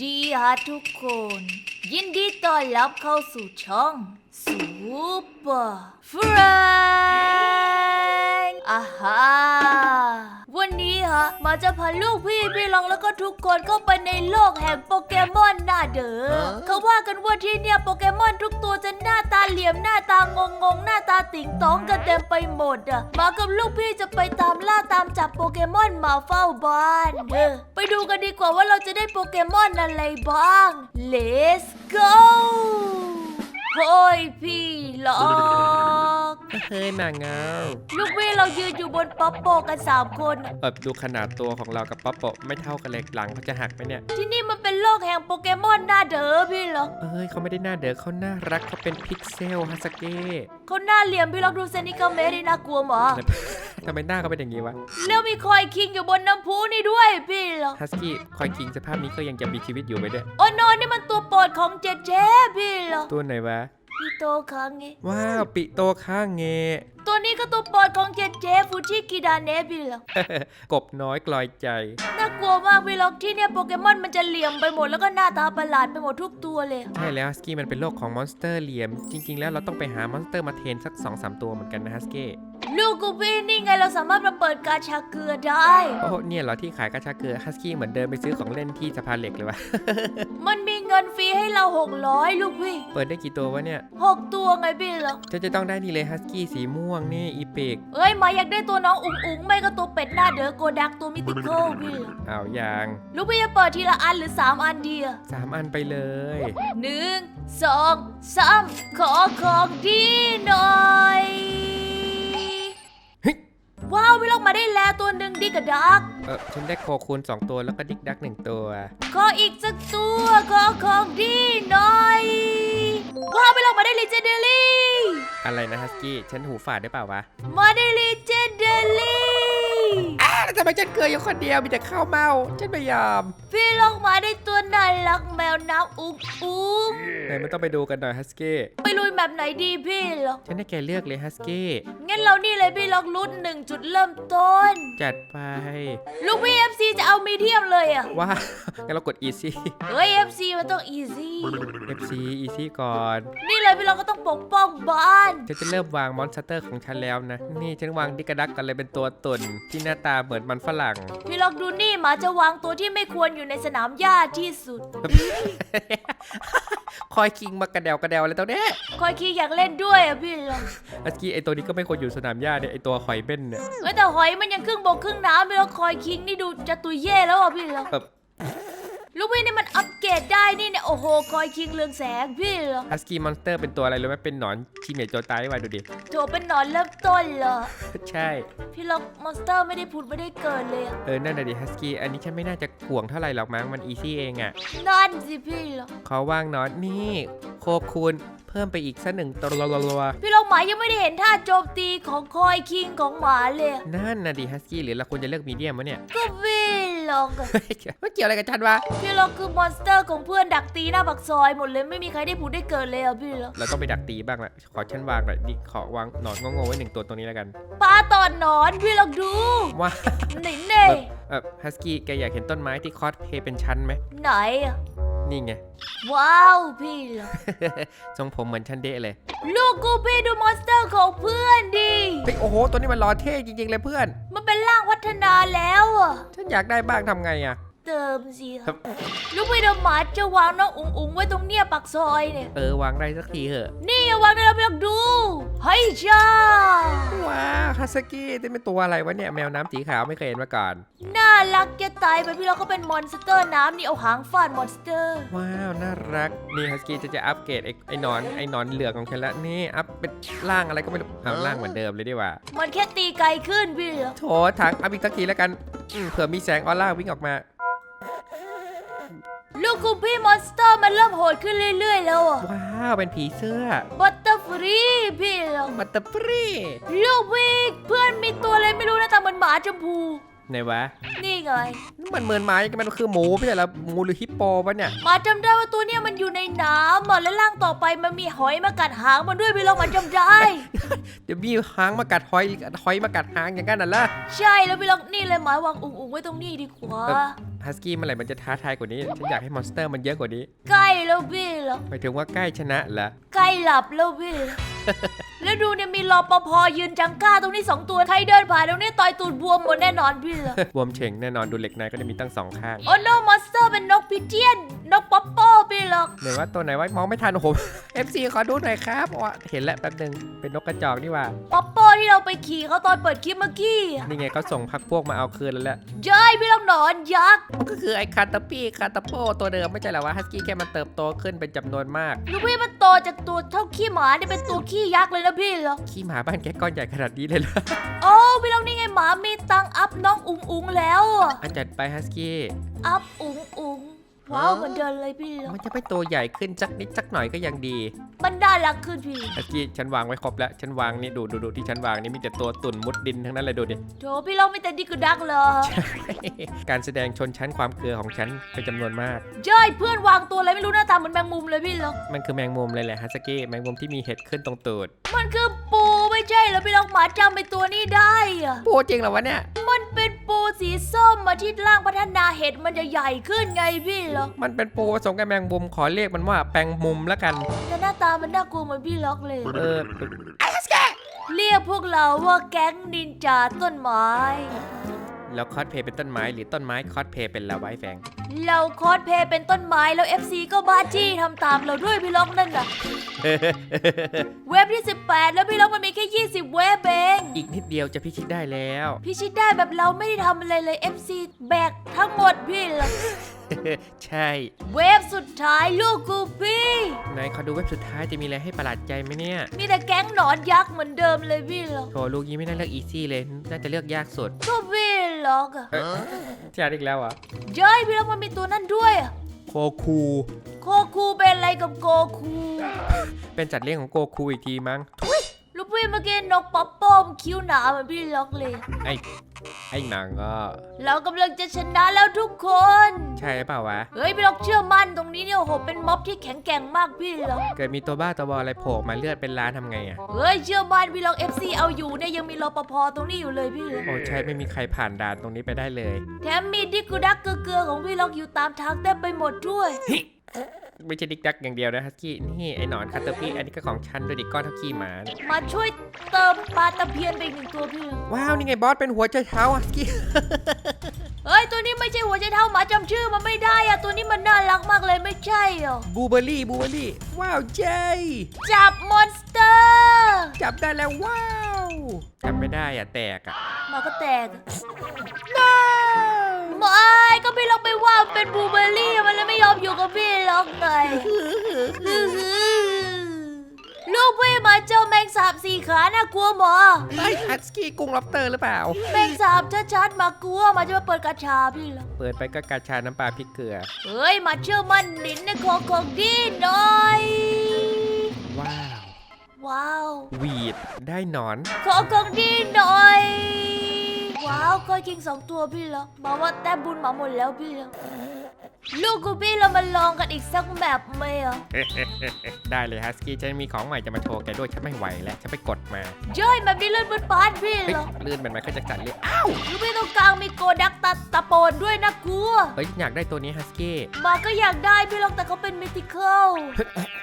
ดีฮะทุกคน ยินดีต้อนรับเข้าสู่ช่องซูเปอร์ฟรง อาฮาวันนี้ฮะหมาจะพาลูกพี่พี่ลองแล้วก็ทุกคนเข้าไปในโลกแห่งโปเกมอนหน้าเด้อเขาว่ากันว่าที่เนี่ยโปเกมอนทุกตัวจะหน้าตาเหลี่ยมหน้าตางงงๆหน้าตาติ่งต้องกันเต็มไปหมดอะหมากับลูกพี่จะไปตามล่าตามจับโปเกมอนมาเฝ้าบ้านเด้อไปดูกันดีกว่าว่าเราจะได้โปเกมอนอะไรบ้าง Let's go โฮ้ยพี่หลอก เฮ้ยหมาเงาลูกพี่เรายืนอยู่บนป๊อปโปกันสามคน เออดูขนาดตัวของเรากับป๊อปโปะไม่เท่ากันเลยหลังเขาจะหักไหมเนี่ยที่นี่มันเป็นโลกแห่งโปเกมอนหน้าเด้อพี่หรอกเอ้ยเขาไม่ได้หน้าเด้อเขาน่ารักเขาเป็นพิกเซลฮัสเก้เขาหน้าเหลี่ยมพี่หรอกดูเซนิกาเมะนี่น่ากลัวหมอทำไมหน้าเขาเป็นอย่างนี้วะแล้วมีคอยคิงอยู่บนน้ำพุนี่ด้วยพี่หรอกฮัสกี้คอยคิงสภาพนี้ก็ยังจะมีชีวิตอยู่ไหมเนี่ยโอ้นอนนี่มันตัวโปรดของเจเจพี่หรอกตัวไหนวะ พี่โตคังไงว้าวปิโตข้างเงตัวนี้ก็ตัวโปรดของเจเจฟูชิกิดาเนะพี่หรอกกบน้อยกลอยใจ น่ากลัวมากพี่หรอกที่เนี่ยโปเกมอนมันจะเหลี่ยมไปหมดแล้วก็หน้าตาประหลาดไปหมดทุกตัวเลย ใช่แล้วฮัสกี้มันเป็นโลกของมอนสเตอร์เหลี่ยม จริง ๆ แล้วเราต้องไปหามอนสเตอร์มาเทรนสัก2อสตัวเหมือนกันนะฮัสกี้ ลูกกูพี่นี่ไงเราสามารถมาเปิดกาชาเกลือได้ โอ้โหเนี่ยเหรอที่ขายกระชาเกลือฮัสกี้เหมือนเดินไปซื้อของเล่นที่สะพานเหล็กเลยวะ มันมีเงินฟรีให้เรา600ลูกพี่เปิดได้กี่ตัววะเนี่ยหกตัวไงพี่หรอกเธอจะต้องได้นี่เลยฮัสกี้สีม่วงนี่อีเปกเอ้ยหมาอยากได้ตัวน้องอุ๋งอุ๋งไม่ก็ตัวเป็ดหน้าเด๋อโกดักตัวมิติคอลพี่เอายางลูกพี่จะเปิดทีละอันหรือ3อันดีอะ สามอันไปเลย หนึ่งสองสามขอของดีหน่อยเฮ้ย ว้าวพี่ลองมาได้แล้วตัวหนึ่งดีกับดัก เออฉันได้โคคูณ2ตัวแล้วก็ดิกดักหนึ่งตัว ขออีกสักตัวขอของดีหน่อย ว้าวพี่ลองมาได้ลีเจนเดอรี่ อะไรนะฮัสกี้ ฉันหูฝาดได้เปล่าวะมาได้ลีเจนเดอรี่อ้าวทำไมฉันเกลืออยู่คนเดียวมีแต่ข้าวเมา ฉันไม่ยอม พี่ลองมาได้ตัวน่ารักแม วน้ำอุกอุกไหนมันต้องไปดูกันหน่อยฮัสกี้ไปลุยแบบไหนดีพี่หรอกฉันให้แกเลือกเลยฮัสกี้งั้นเรานี่เลยพี่ล็อกรุ่นหนึ่งจุดเริ่มต้น จัดไป ลูกพี่ FC จะเอามีเดียมเลยอะว้างั้นเรากด easy เฮ้ย FC มันต้อง easy FC easy ก่อน นี่เลยพี่ล็อกก็ต้องปกป้องบ้านฉันจะเริ่มวางมอนสเตอร์ของฉันแล้วนะ นี่ฉันวางดิกดักกันเลยเป็นตัวตุ่นที่หน้าตาเหมือนมันฝรั่ง พี่ล็อกดูนี่หมาจะวางตัวที่ไม่ควรอยู่ในสนามหญ้าที่สุดคอยคิงมากระเดวกระเดวอะไรตัวเนี้ยคอยคีอยากเล่นด้วยอะพี่ล็อกฮัสกี้ไอตัวนี้ก็ไม่ควรอยู่สนามหญ้าเนี่ยไอตัวหอยเบ้นเนี่ยเอ้ยแต่หอยมันยังครึ่งบกครึ่งน้ำพี่ล็อกคอยคิงนี่ดูจะตุยเย่แล้วอะพี่ล็อกแบบ ลูกพี่นี่มันอัปเกรดได้นี่เนี่ยโอ้โหคอยคิงเรืองแสงพี่ล็อกฮัสกี้มอนสเตอร์เป็นตัวอะไรรู้ไหมเป็นหนอนชีเมจโจตายไว้ดูดิ โถเป็นหนอนเริ่มต้นเหรอ ใช่ พี่ล็อกมอนสเตอร์ไม่ได้พูดไม่ได้เกิดเลยอะเออ นั่นน่ะดิฮัสกี้อันนี้ฉันไม่น่าจะห่วงเท่าไหร่หรอกมั้งมันอีซี่เองอะ่ะนั่นสิพี่ล็อกเขาว่างหนอนนี่โคคูณเพิ่มไปอีกสักหนึ่งตัวพี่ล็อกหมายังไม่ได้เห็นท่าโจมตีของคอยคิงของหมาเลยอะนั่นน่ะดิฮัสกี้หรือเราควรจะเลือกมีเดียมวะเนี่ยก็พี่ ล็อกอะไม่เกี่ยวอะไรกับฉันวะพี่ล็อกคือมอนสเตอร์ของเพื่อนดักตีหน้าปากซอยหมดเลยไม่มีใครได้พูดได้เกิดเลยอะพี่ล็อกเราต้องไปดักตีบ้างละขอฉันวางหน่อยดิขอวางหนอนงงๆไว้หนึ่งตัวตรงนี้แล้วกันปลาตอนหนอนพี่ล็อกดูว่าไหนเน่เออฮัสกี้แกอยากเห็นต้นไม้ที่คอสเพลย์เป็นชั้นไหมไหนอะ นี่ไง ว้าวพี่ล็อกทรงผมเหมือนฉันเดะเลยลูกกูพี่ดูมอนสเตอร์ของเพื่อนดิ เฮ้ยโอ้โห ตัวนี้มันรอเท่จริงๆเลยเพื่อน มันเป็นร่างพัฒนาแล้วอะ ฉันอยากได้บ้างทำไงอะเติมสิครัคะบลูกพี่เดยวหมาจะวางน้องอุ๋งอุ๋งไว้ตรงเนี้ยปากซอยเนี่ย เออวางได้สักทีเหอะ นี่อย่าวางได้แล้วพี่ล็อกดูเฮ้ยจ้าว้าวฮั สกี้นี่เป็นตัวอะไรวะเนี่ยแมวน้ำสีขาวไม่เคยเห็นมาก่อน น่ารักจะตายไปพี่ล็อกก็เป็นมอนสเตอร์น้ำนี่เอาหางฟาดมอนสเตอร์ ว้าวน่ารักนี่ฮัสกี้จะจะอัปเกรดไอ้ไอ้หนอนไอ้หนอนเหลืองของฉันละนี่อัพเป็นร่างอะไรก็ไม่รู้เอาร่างเหมือนเดิมเลยดีกว่ามันแค่ตีไกลขึ้นพี่ล็อโถถังอัพอีกสักทีแล้วกันอืมเผื่อมีแสงออร่าวิ่งออกมา ลูกคุณพี่มอนสเตอร์มันเริ่มโหดขึ้นเรื่อยๆแล้วอะว้าวเป็นผีเสื้อบัตเตอ ร์ฟรีพี่ล็อกบัตเตอร์ฟรี ลูกพี่เพื่อนมีตัวอะไรไม่รู้หนะแต่มันหมาชมพู ไหนวะนี่ไงมันเหมือนไม้มันคือหมูไม่ใช่เหรอหมูหรือฮิปโปปะเนี่ยหมาจำได้ว่าตัวเนี้ยมันอยู่ในน้ำอะและล่างต่อไปมันมีหอยมากัดหางมันด้วยพี่ลองมันจำได้ เดี๋ยวมีหางมากัดหอยหอยมากัดหางอย่างนั้นน่ะล่ะใช่แล้วพี่ลองนี่เลยหมายวางอุ๋งๆไว้ตรงนี้ดีกว่าฮัสกี้เมื่อไหร่มันจะท้าทายกว่านี้ฉันอยากให้มอนสเตอร์มันเยอะกว่านี้ ใกล้แล้วพี่ลองหมายถึงว่าใกล้ชนะเหรอใกล้หลับแล้วพี่ แล้วดูเนี่ยมีรอปภยืนจังก้าตรงนี้สองตัวใครเดินผ่านตรงนี้ต่อยตูดบวมหมดแน่นอนพี่ละบวมเฉ่งแน่นอนดูเหล็กในก็จะมีตั้งสองข้าง โอ้โนมอนสเตอร์เป็นนกพิเทียน นกป๊อปโป้พี่ หรอกไหนว่าตัวไหนว่ามองไม่ทันโอ้โห FC ขอดูหน่อยครับอ๋อเห็นแล้วแป๊บนึงเป็นนกกระจอกนี่หว่า ป๊อปโป้ที่เราไปขี่เขาตอนเปิดคลิปเมื่อกี้อะนี่ไงเขาส่งพักพวกมาเอาคืนแล้วแหละเย้ยพี่ลองหนอนยักษ์มันก็คือไอ้คาตาปี้คาตาโปตัวเดิมไม่ใช่เหรอวะฮัสกี้แค่มันเติบโตขึ้นเป็นจำนวนมาก ลูกพี่มันโตจากตัวเท่าขี้หมานี่เป็นตัวขี้ยักษ์เลยนะพี่หรอกขี้หมาบ้านแกก้อนใหญ่ขนาดนี้เลยเหรอ โอ้พี่ลองนี่ไงหมามีตังค์อัพน้องอุ๋งอุ๋งแล้วอะอันจัดไปฮัสกี้ อัพอุ๋งอุ๋ง ว้าวเหมือนเดินเลยพี่หรอกมันจะไม่ตัวใหญ่ขึ้นสักนิดสักหน่อยก็ยังดีมันน่ารักขึ้นพี่ฮัสกี้ฉันวางไว้ครบแล้ว ฉันวางนี่ดูดูดูที่ฉันวางนี่มีแต่ตัวตุ่นมุดดินทั้งนั้นเลยดูดิ โถพี่ลองไม่แต่ดิกระดักเลยการแสดงชนชั้นความเกลือของฉันเป็นจำนวนมากเย้ยเพื่อนวางตัวอะไรไม่รู้หน้าตาเหมือนแมงมุมเลยพี่หรอกมันคือแมงมุมเลยแหละฮัสกี้แมงมุมที่มีเห็ดขึ้นตรงตูด มันคือปูไม่ใช่เหรอพี่ลองหมาจำเป็นตัวนี้ได้อะปูจริงเหรอวะเนี่ย มันเป็นปูสีส้มมาที่ร่างพัฒนาเห็ดมันจะใหญ่ขึ้นไงพี่หรอกมันเป็นปูผสมกับแมงมุมขอเรียกมันว่าแปงมุมแล้วกันแต่หน้าตามันน่ากลัวเหมือนพี่ล็อกเลย เออเรียกพวกเราว่าแก๊งนินจาต้นไม้ แล้วคอสเพลย์เป็นต้นไม้หรือต้นไม้คอสเพลย์เป็นละไว้แฟง เราโคอสเพลย์เป็นต้นไม้แล้ว FC ก็บ้าจี้ทำตามเราด้วยพี่ล็อกนั่นน่ะ เว็บที่ 18 แล้วพี่ล็อกมันมีแค่ 20 เว็บเองอีกนิดเดียวจะพิชิตได้แล้ว พี่ชิดได้แบบเราไม่ได้ทำอะไรเลย FC แบกทั้งหมดพี่ล็อกใช่ เว็บสุดท้ายลูกกูพี่ ไหนขอดูเว็บสุดท้ายจะมีอะไรให้ประหลาดใจไหมเนี่ย มีแต่แก๊งหนอนยักษ์เหมือนเดิมเลยพี่ล็อกโถลูกนี้ไม่น่าเลือกอีซี่เลย น่าจะเลือกยากสุด ก็พี่ ล็อกอะจัดอีกแล้วเหรอะเย้ยพี่ล็อกมันมีตัวนั่นด้วยอะโคคู โคคูเป็นอะไรกับโกคู เป็นจัดเลี้ยงของโกคูอีกทีมั้งลูก พี่เมื่อกี้นกป๊อปโป้มคิ้วหนาเหมือนพี่ล็อกเลย ไอ้ไอ้หนังก็ เรากำลังจะชนะแล้วทุกคน ใช่เปล่าวะ เฮ้ยพี่ล็อกเชื่อมั่นตรงนี้เนี่ยโอ้โหเป็นม็อบที่แข็งแกร่งมากพี่ล็อก เกิดมีตัวบ้าตัวบออะไรโผล่มาเลือดเป็นล้านทำไงอะ เฮ้ยเชื่อมั่นพี่ล็อก FC เอาอยู่เนี่ยยังมีรปภตรงนี้อยู่เลยพี่ล็อก โอ้ใช่ไม่มีใครผ่านด่านตรงนี้ไปได้เลย แถมมีดิกุดักเกลือๆของพี่ล็อกอยู่ตามทางเต็มไปหมดด้วย ไม่ใช่ดิกดักอย่างเดียวนะฮัสกี้นี่ไอ้หนอนคาเตอร์ปี้อันนี้ก็ของฉันด้วยดิก้อนเท่าขี้หมาเนี่ยมาช่วยเติมปลาตะเพียนไปอีกหนึ่งตัวพี่ล็อกว้าวนี่ไงบอสเป็นหัวใจเท้าฮัสกี้ เฮ้ยตัวนี้ไม่ใช่หัวใจเท้าหมาจำชื่อมันไม่ได้อะตัวนี้มันน่ารักมากเลยไม่ใช่เหรอบูเบอรี่บูเบอรี่ว้าวใจจับมอนสเตอร์จับได้แล้วว้าวจับไม่ได้อะแตกอะหมาก็แตก ไม่ก็พี่ล็อกไปว่ามันเป็นบลูเบอร์รี่มันเลยไม่ยอมอยู่กับพี่ล็อกไงลูกพี่มาเจอแมงสาบสี่ขาน่ากลัวหมอไอ้ฮัสกี้กุ้งล็อบสเตอร์หรือเปล่า แมงสาบชัดๆมากลัวมาจะมาเปิดกระชาพี่ล็อกเปิดไปก็กาชาน้ำปลาพริกเกลือ เฮ้ยมาเชื่อมันนินในของของดีหน่อย ว้าว ว้าวหวีดได้หนอน ของของดีหน่อย ว้าวก้อยคิงสองตัวพี่ล็อกมาว่าแต้มบุญมาหมดแล้วพี่ล็อลูกกูพี่เรามาลองกันอีกสักแบบไหมอะ ได้เลยฮัสกี้ฉันมีของใหม่จะมาโชว์แกด้วยฉันไม่ไหวแล้วฉันไปกดมาย่อยแบบนี้เลื่อนบนปานพี่เฮ้ยเหรอลื่นเป็นไมเคิลแจ็คสันเลยอ้าวลูกพี่ตรงกลางมีโกดักตาตะโปนด้วยนะกลัวเฮ้ยอยากได้ตัวนี้ฮัสกี้มาก็อยากได้พี่ลองแต่เขาเป็นมิติเคิล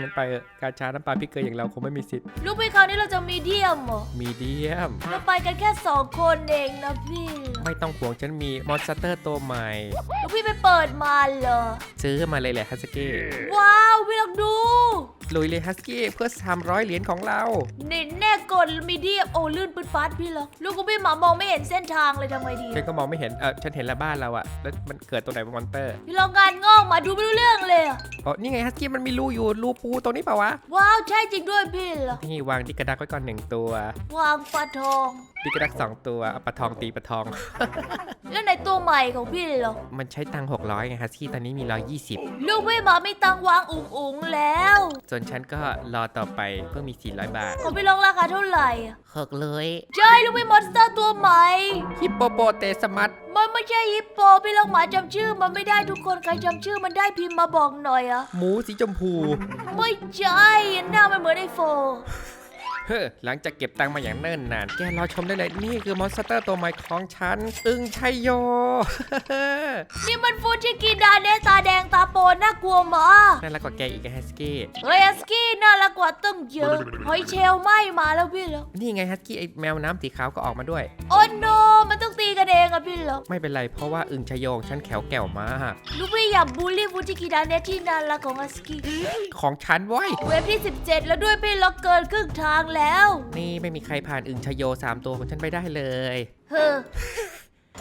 งั้นไปเถอะกาชาน้ำปลาพริกเกลืออย่างเราคงไม่มีสิทธิ์ลูกพี่คราวนี้เราจะมีเดียมเหรอมีเดียมเราไปกันแค่สองคนเองนะพี่ไม่ต้องห่วงฉันมีมอนสเตอร์ตัวใหม่ลูกพี่ไปเปิดมาเหรอซื้อมาเลยแหละฮัสกี้ว้าวพี่ลองดู ลุยเลยฮัสกี้เพื่อ300เหรียญของเรานินแน่กดมีเดียมโอ้ลื่นปืนปัดพี่เหรอลูกกูพี่หมามองไม่เห็นเส้นทางเลยทำไงดีฉันก็มองไม่เห็นเออฉันเห็นแล้วบ้านเราอะแล้วมันเกิดตัวไหนเป็นมอนเตอร์พี่ลองงานงอกมาดูไม่รู้เรื่องเลยอะอ๋อนี่ไงฮัสกี้มันมีรูอยู่รูปูตรงนี้เปล่าวะว้าวใช่จริงด้วยพี่เหรอนี่วางที่กระดักไว้ก่อนหนึ่งตัว วางปลาทอง ดิกระดักสองตัวเอาปลาทองตีปลาทอง แล้วในตัวใหม่ของพี่เหรอมันใช้ตังค์600ไงฮัสกี้ตอนนี้มี120ลูกพี่หมาไม่ตังวางอุ๋งอุ๋งๆแล้ว ส่วนฉันก็รอต่อไปเพิ่มมี400บาทของพี่ลองราคาเท่าไหร่อะหกเลยใช่ลูกพี่มอนสเตอร์ตัวใหม่ ฮิปโปโปเตสมัตมันไม่ใช่ฮิปโปพี่ลองหมาจำชื่อมันไม่ได้ทุกคนใครจำชื่อมันได้พิมพ์มาบอกหน่อยอะหมูสีชมพู ไม่ใช่หน้ามันเหมือนไอโฟ เฮ้อหลังจากเก็บตังค์มาอย่างเนิ่นนาน แกรอชมได้เลย นี่คือมอนสเตอร์ตัวใหม่ของฉัน อึงชัยโย นี่มันฟูจิกิดาเนสตาแดงตาโปนน่ากลัวมากน่ารักกว่าแกอีกไงฮัสกี้ เฮ้ยฮัสกี้น่ารักกว่าตั้งเยอะหอยเชลล์ไหม่มาแล้วพี่เหรอนี่ไงฮัสกี้ไอแมวน้ำสีขาวก็ออกมาด้วย โอ้โนมัน ต้องตีกันเองอะพี่เหรอไม่เป็นไรเพราะว่าอึงชัยโยของฉันแขวแก่วมาก ลูกพี่อย่าบูลลี่ฟูจิกิดาเนสที่น่ารักของฮัสกี้ของฉันเว้ยเว็บที่ 17 แล้วด้วยพี่ล็อกเกินครึ่งทางแล้ว นี่ไม่มีใครผ่านอึงชัยโยสามตัวของฉันไปได้เลยเฮ้อ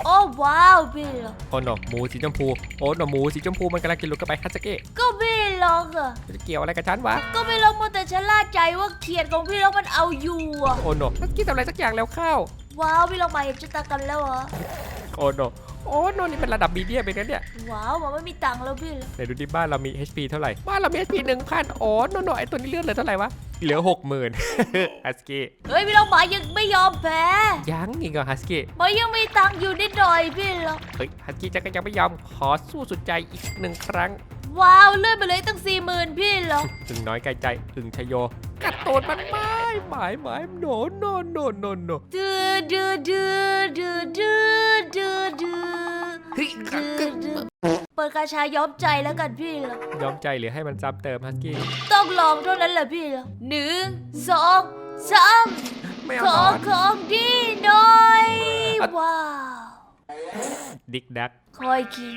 โอ้ว้าวพี่เหรอโอ้โนหมูสีชมพูโอ้โนหมูสีชมพูมันกำลังกินลูกกระไปฮัสกี้ก็พี่ล็อกอะจะเกี่ยวอะไรกับฉันวะก็พี่ล็อกมัวแต่ชะล่าใจว่าเขียนของพี่ล็อกมันเอาอยู่อะโอ้โนฮัสกี้ทำอะไรสักอย่างแล้วเข้า ว้าวพี่ล็อกมาเห็นชะตากรรมแล้วเหรอ โอ้โนโอ้โนนี่เป็นระดับมีเดียมเป็นกันเนี่ยว้าวมันไม่มีตังค์แล้วพี่เหรอไหนดูที่บ้านเรามี HP เท่าไหร่ บ้านเรามี HP หนึ่งพันโอ้โนโนไอตัวนี้เลื่อนเหลือเท่าไหร่วะ เหลือหกหมื่นฮัสกี้เฮ้ยพี่ล็อกหมายังไม่ยอมแพ้ยังอีกเหรอฮัสกี้หมายังมีตังค์อยู่นิดหน่อยพี่ล็อกเฮ้ยฮัสกี้จะก็ยังไม่ยอมขอสู้สุดใจอีกหนึ่งครั้ง ว้าวเลื่อนไปเลยตั้งสี่หมื่นพี่ล็อกถึงน้อยไกลใจอึงชโย กัดตูดมันไม่หมายหมายโนโนโนโนโนดื้อดื้อดื้อดื้อดื้อดื้อดื้อเฮ้ยดื้อดื้อเปิดกาชายอมใจแล้วกันพี่ล็อกยอมใจหรือให้มันซ้ำเติมฮัสกี้ต้องลองเท่านั้นแหละพี่ล็อหนึ่งสองสามไม่ขเอาอนอนของดีหน่อยว้าวดิกดัก คอยคิง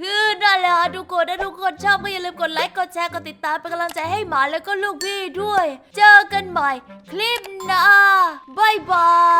ฮือนั่นแหละฮะทุกคนถ้าทุกคนชอบก็อย่าลืมกดไลค์ กดแชร์ กดติดตามเป็นกำลังใจให้หมาแล้วก็ลูกพี่ด้วย เจอกันใหม่ คลิปหน้าบายบาย